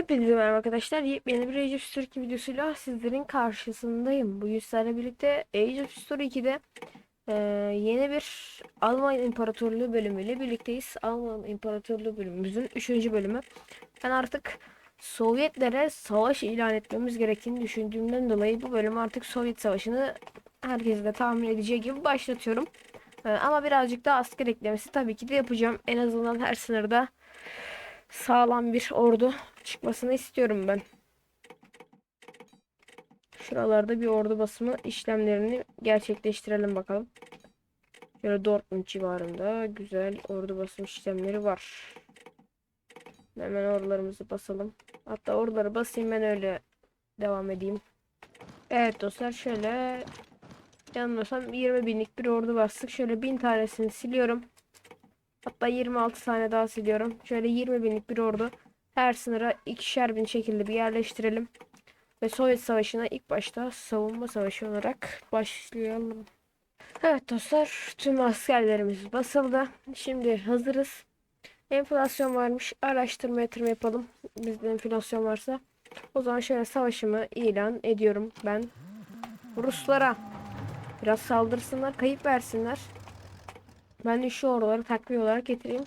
Hepinize merhaba arkadaşlar. Yepyeni bir Age of History 2 videosuyla sizlerin karşısındayım. Bu sizlerle birlikte Age of History 2'de eee, yeni bir Alman İmparatorluğu bölümüyle birlikteyiz. Alman İmparatorluğu bölümümüzün 3. bölümü. Ben artık Sovyetlere savaş ilan etmemiz gerektiğini düşündüğümden dolayı bu bölüm artık Sovyet Savaşı'nı herkes de tahmin edeceği gibi başlatıyorum. Eee, ama birazcık daha asker eklemesi tabii ki de yapacağım. En azından her sınırda sağlam bir ordu çıkmasını istiyorum ben. Şuralarda bir ordu basımı işlemlerini gerçekleştirelim bakalım. Şöyle Dortmund civarında güzel ordu basım işlemleri var. Hemen ordularımızı basalım. Hatta orduları basayım ben öyle devam edeyim. Evet dostlar şöyle yanılmıyorsam 20 binlik bir ordu bastık. Şöyle 1000 tanesini siliyorum. Hatta 26 tane daha siliyorum. Şöyle 20 binlik bir ordu. Her sınıra ikişer bin şekilde bir yerleştirelim. Ve Sovyet Savaşı'na ilk başta savunma savaşı olarak başlayalım. Evet dostlar tüm askerlerimiz basıldı. Şimdi hazırız. Enflasyon varmış. Araştırma yatırım yapalım. Bizde enflasyon varsa. O zaman şöyle savaşımı ilan ediyorum ben. Ruslara biraz saldırsınlar, kayıp versinler. Ben de şu oraları takviye olarak getireyim.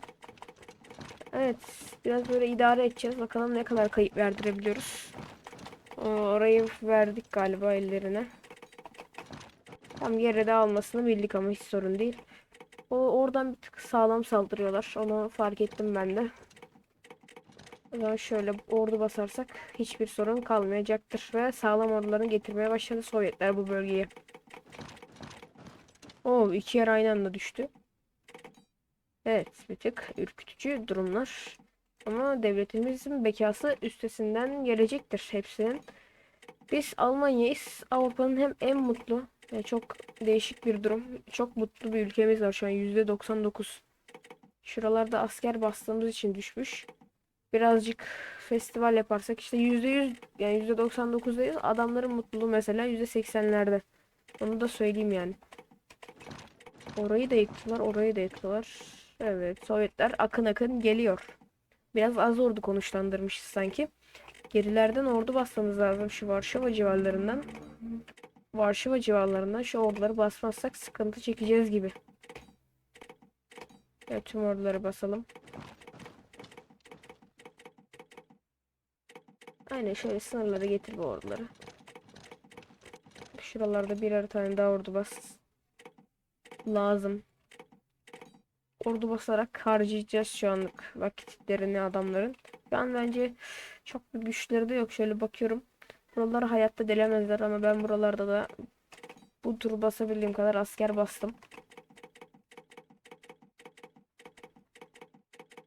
Evet. Biraz böyle idare edeceğiz. Bakalım ne kadar kayıp verdirebiliyoruz. Aa, Orayı verdik galiba ellerine. Tam yere de almasını bildik ama hiç sorun değil. O oradan bir tık sağlam saldırıyorlar. Onu fark ettim ben de. O zaman şöyle ordu basarsak hiçbir sorun kalmayacaktır. Ve sağlam ordularını getirmeye başladı Sovyetler bu bölgeye. Oo iki yer aynı anda düştü. Evet, bir tık ürkütücü durumlar. Ama devletimizin bekası üstesinden gelecektir hepsinin. Biz Almanya'yız. Avrupa'nın hem en mutlu, yani çok değişik bir durum. Çok mutlu bir ülkemiz var şu an %99. Şuralarda asker bastığımız için düşmüş. Birazcık festival yaparsak işte %100 yani %99'dayız. Adamların mutluluğu mesela %80'lerde. Onu da söyleyeyim yani. Orayı da yıktılar, orayı da yıktılar. Evet, Sovyetler akın akın geliyor. Biraz az ordu konuşlandırmışız sanki. Gerilerden ordu basmamız lazım şu Varşova civarlarından. Varşova civarlarından şu orduları basmazsak sıkıntı çekeceğiz gibi. Evet, tüm orduları basalım. Aynen şöyle sınırlara getir bu orduları. Şuralarda birer tane daha ordu bas. Lazım ordu basarak harcayacağız şu anlık vakitlerini adamların. Şu an bence çok bir güçleri de yok. Şöyle bakıyorum. Buraları hayatta delemezler ama ben buralarda da bu tur basabildiğim kadar asker bastım.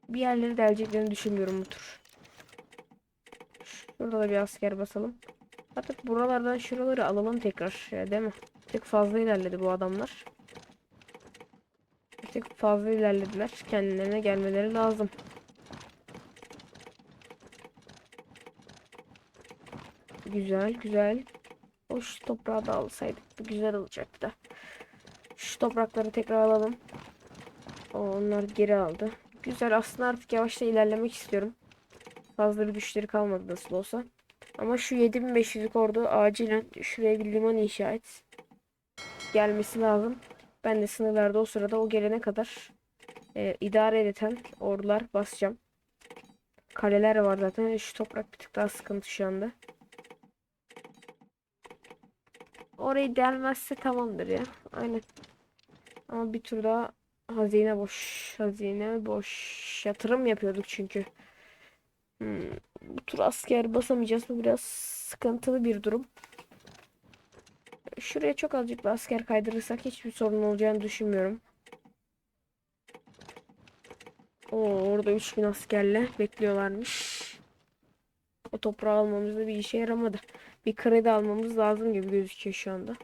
Bir yerleri deleceklerini düşünmüyorum bu tur. Şurada da bir asker basalım. Artık buralardan şuraları alalım tekrar. Ya, değil mi? Tek fazla ilerledi bu adamlar. Bir tık fazla ilerlediler. Kendilerine gelmeleri lazım. Güzel güzel. Şu toprağı da alsaydık bu güzel olacaktı. Şu toprakları tekrar alalım. O, onlar geri aldı. Güzel aslında artık yavaşta ilerlemek istiyorum. Fazla bir güçleri kalmadı nasıl olsa. Ama şu 7500'lük ordu acilen şuraya bir liman inşa et. Gelmesi lazım. Ben de sınırlarda o sırada o gelene kadar e, idare eden ordular basacağım. Kaleler var zaten. Şu toprak bir tık daha sıkıntı şu anda. Orayı delmezse tamamdır ya. Aynen. Ama bir tur daha hazine boş. Hazine boş. Yatırım yapıyorduk çünkü. Hmm, bu tur asker basamayacağız. Bu biraz sıkıntılı bir durum. Şuraya çok azıcık bir asker kaydırırsak hiçbir sorun olacağını düşünmüyorum. Oo, orada 3000 askerle bekliyorlarmış. O toprağı almamızda bir işe yaramadı. Bir kredi almamız lazım gibi gözüküyor şu anda.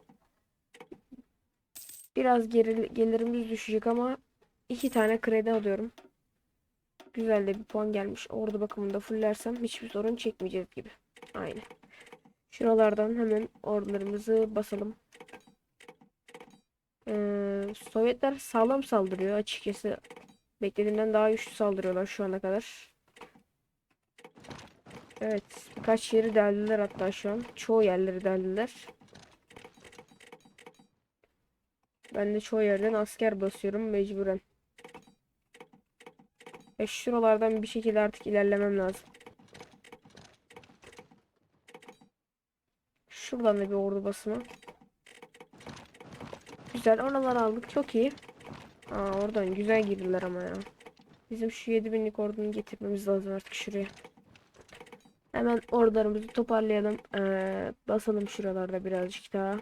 Biraz geri, gelirimiz düşecek ama iki tane kredi alıyorum. Güzel de bir puan gelmiş. Orada bakımında fullersem hiçbir sorun çekmeyeceğiz gibi. Aynen. Şuralardan hemen ordularımızı basalım. Ee, Sovyetler sağlam saldırıyor açıkçası. Beklediğimden daha güçlü saldırıyorlar şu ana kadar. Evet. Birkaç yeri deldiler hatta şu an. Çoğu yerleri deldiler. Ben de çoğu yerden asker basıyorum mecburen. Ve şuralardan bir şekilde artık ilerlemem lazım. Şuradan da bir ordu basımı. Güzel oraları aldık çok iyi. Aa oradan güzel girdiler ama ya. Bizim şu 7000'lik ordunu getirmemiz lazım artık şuraya. Hemen ordularımızı toparlayalım. Ee, basalım şuralarda birazcık daha.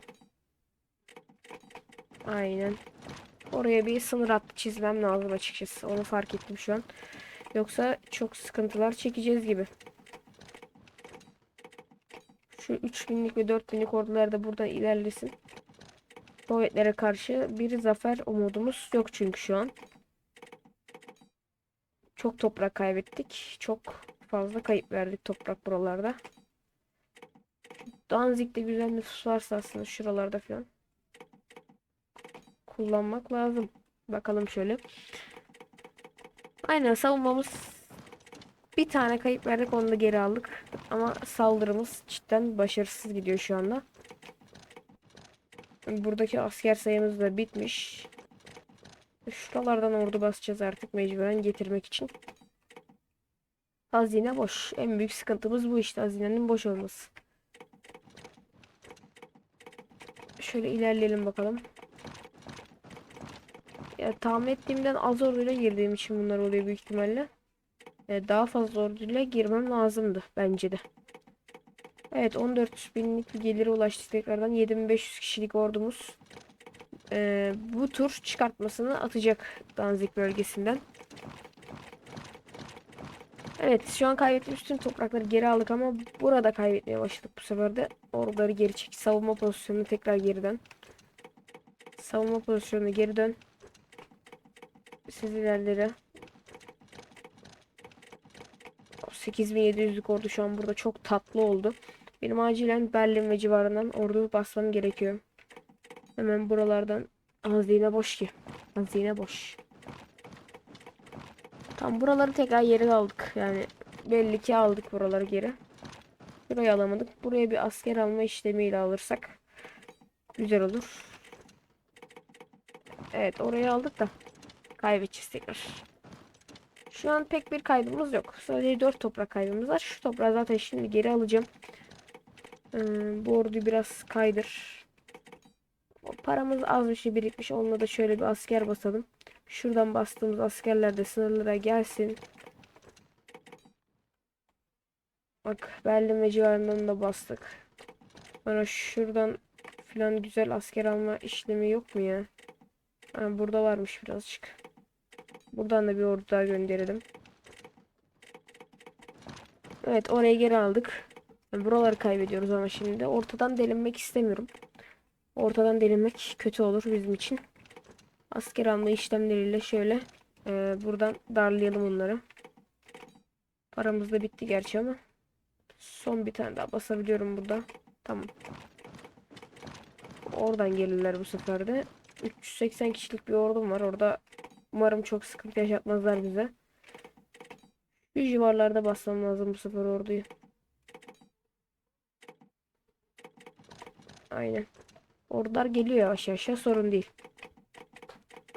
Aynen. Oraya bir sınır hattı çizmem lazım açıkçası. Onu fark ettim şu an. Yoksa çok sıkıntılar çekeceğiz gibi. Şu 3000'lik ve 4000'lik ordular da buradan ilerlesin. Sovyetlere karşı bir zafer umudumuz yok çünkü şu an. Çok toprak kaybettik. Çok fazla kayıp verdik toprak buralarda. Danzig'de güzel nüfus varsa aslında şuralarda falan kullanmak lazım. Bakalım şöyle. Aynen savunmamız bir tane kayıp verdik onu da geri aldık. Ama saldırımız cidden başarısız gidiyor şu anda. Buradaki asker sayımız da bitmiş. Şuralardan ordu basacağız artık mecburen getirmek için. Hazine boş. En büyük sıkıntımız bu işte hazinenin boş olması. Şöyle ilerleyelim bakalım. Ya tahmin ettiğimden az orduyla girdiğim için bunlar oluyor büyük ihtimalle. E, daha fazla orduyla girmem lazımdı bence de. Evet 14 binlik bir gelire ulaştık tekrardan 7500 kişilik ordumuz. E, bu tur çıkartmasını atacak Danzig bölgesinden. Evet şu an kaybettiğimiz tüm toprakları geri aldık ama burada kaybetmeye başladık bu sefer de. Orduları geri çek. Savunma pozisyonuna tekrar geri dön. Savunma pozisyonuna geri dön. Siz ilerlere. 8700'lük ordu şu an burada çok tatlı oldu. Benim acilen Berlin ve civarından ordu basmam gerekiyor. Hemen buralardan hazine boş ki. Hazine boş. Tam buraları tekrar geri aldık. Yani belli ki aldık buraları geri. Burayı alamadık. Buraya bir asker alma işlemiyle alırsak güzel olur. Evet orayı aldık da kaybedeceğiz tekrar. Şu an pek bir kaybımız yok. Sadece 4 toprak kaybımız var. Şu toprağı zaten şimdi geri alacağım. Ee, bu orduyu biraz kaydır. Paramız az bir şey birikmiş. Onunla da şöyle bir asker basalım. Şuradan bastığımız askerler de sınırlara gelsin. Bak Berlin ve civarından da bastık. Bana şuradan falan güzel asker alma işlemi yok mu ya? Ha, burada varmış birazcık. Buradan da bir ordu daha gönderelim. Evet orayı geri aldık. Buraları kaybediyoruz ama şimdi. Ortadan delinmek istemiyorum. Ortadan delinmek kötü olur bizim için. Asker alma işlemleriyle şöyle e, buradan darlayalım onları. Paramız da bitti gerçi ama. Son bir tane daha basabiliyorum burada. Tamam. Oradan gelirler bu sefer de. 380 kişilik bir ordum var. Orada umarım çok sıkıntı yaşatmazlar bize. Şu civarlarda basmam lazım bu sefer orduyu. Aynen. Ordular geliyor yavaş yavaş sorun değil.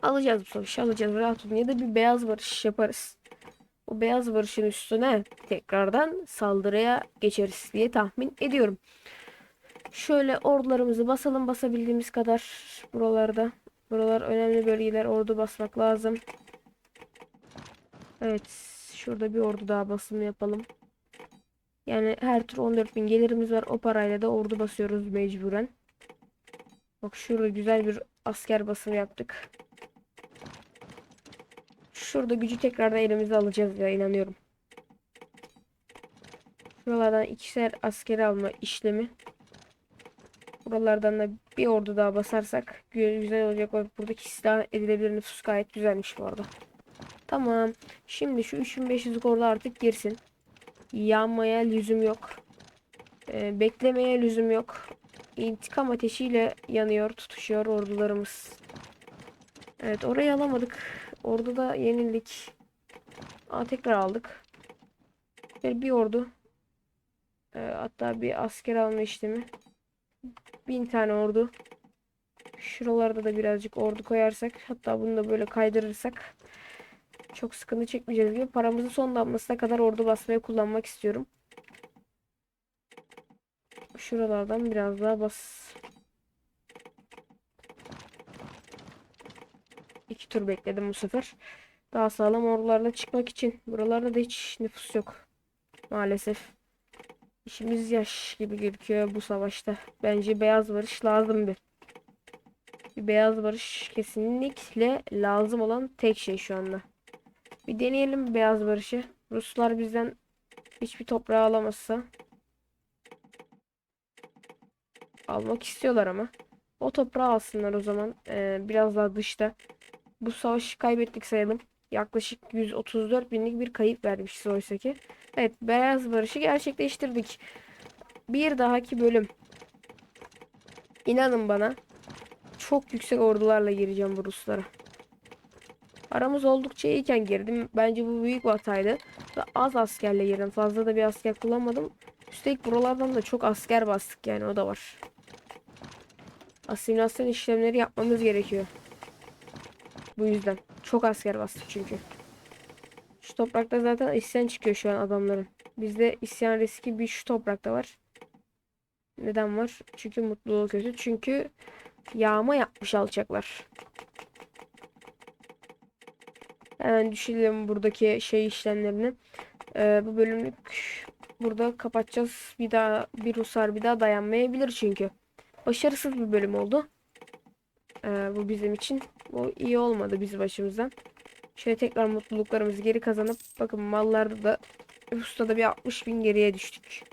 Alacağız bu savaşı alacağız rahat olun ya da bir beyaz barış yaparız. O beyaz barışın üstüne tekrardan saldırıya geçeriz diye tahmin ediyorum. Şöyle ordularımızı basalım basabildiğimiz kadar buralarda. Buralar önemli bölgeler ordu basmak lazım. Evet şurada bir ordu daha basım yapalım. Yani her tur 14.000 gelirimiz var. O parayla da ordu basıyoruz mecburen. Bak şurada güzel bir asker basımı yaptık. Şurada gücü tekrardan elimize alacağız ya inanıyorum. Şuralardan ikişer askeri alma işlemi. Buralardan da bir ordu daha basarsak güzel olacak. Buradaki silah edilebilir nüfus gayet güzelmiş bu arada. Tamam. Şimdi şu 3500 ordu artık girsin. Yanmaya lüzum yok. Ee, beklemeye lüzum yok. İntikam ateşiyle yanıyor, tutuşuyor ordularımız. Evet orayı alamadık. Orada da yenildik. Aa, tekrar aldık. Böyle bir ordu. Ee, hatta bir asker alma işlemi. Bin tane ordu. Şuralarda da birazcık ordu koyarsak hatta bunu da böyle kaydırırsak çok sıkıntı çekmeyeceğiz gibi paramızın son damlasına kadar ordu basmaya kullanmak istiyorum. Şuralardan biraz daha bas. İki tur bekledim bu sefer. Daha sağlam ordularla çıkmak için. Buralarda da hiç nüfus yok. Maalesef. İşimiz yaş gibi gözüküyor bu savaşta. Bence beyaz barış lazım bir. Bir beyaz barış kesinlikle lazım olan tek şey şu anda. Bir deneyelim beyaz barışı. Ruslar bizden hiçbir toprağı alamazsa. Almak istiyorlar ama. O toprağı alsınlar o zaman. Ee, biraz daha dışta. Bu savaşı kaybettik sayalım. Yaklaşık 134 binlik bir kayıp vermişiz oysa ki. Evet beyaz barışı gerçekleştirdik. Bir dahaki bölüm. İnanın bana. Çok yüksek ordularla gireceğim bu Ruslara. Aramız oldukça iyiyken girdim. Bence bu büyük bir hataydı. Ve az askerle girdim. Fazla da bir asker kullanmadım. Üstelik buralardan da çok asker bastık yani o da var. Asimilasyon işlemleri yapmamız gerekiyor. Bu yüzden. Çok asker bastık çünkü. Şu toprakta zaten isyan çıkıyor şu an adamların. Bizde isyan riski bir şu toprakta var. Neden var? Çünkü mutluluğu kötü. Çünkü yağma yapmış alçaklar. Hemen düşelim buradaki şey işlemlerini. Ee, bu bölümlük burada kapatacağız. Bir daha bir Ruslar bir daha dayanmayabilir çünkü. Başarısız bir bölüm oldu. Ee, bu bizim için. Bu iyi olmadı bizim başımızdan. Şöyle tekrar mutluluklarımızı geri kazanıp bakın mallarda da Rus'ta bir 60 bin geriye düştük.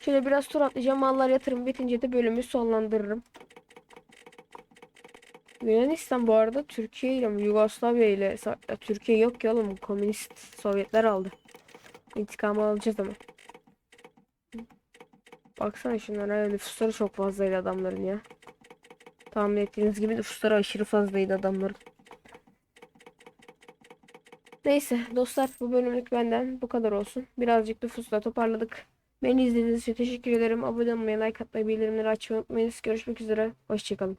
Şöyle biraz tur atlayacağım. Mallar yatırım bitince de bölümü sonlandırırım. Yunanistan bu arada Türkiye ile Yugoslavya ile ya Türkiye yok ki oğlum komünist Sovyetler aldı. İntikamı alacağız ama. Baksana şunlara nüfusları çok fazlaydı adamların ya. Tahmin ettiğiniz gibi nüfusları aşırı fazlaydı adamların. Neyse dostlar bu bölümlük benden bu kadar olsun. Birazcık nüfusla toparladık. Beni izlediğiniz için teşekkür ederim. Abone olmayı, like atmayı, bildirimleri açmayı unutmayınız. Görüşmek üzere. Hoşçakalın.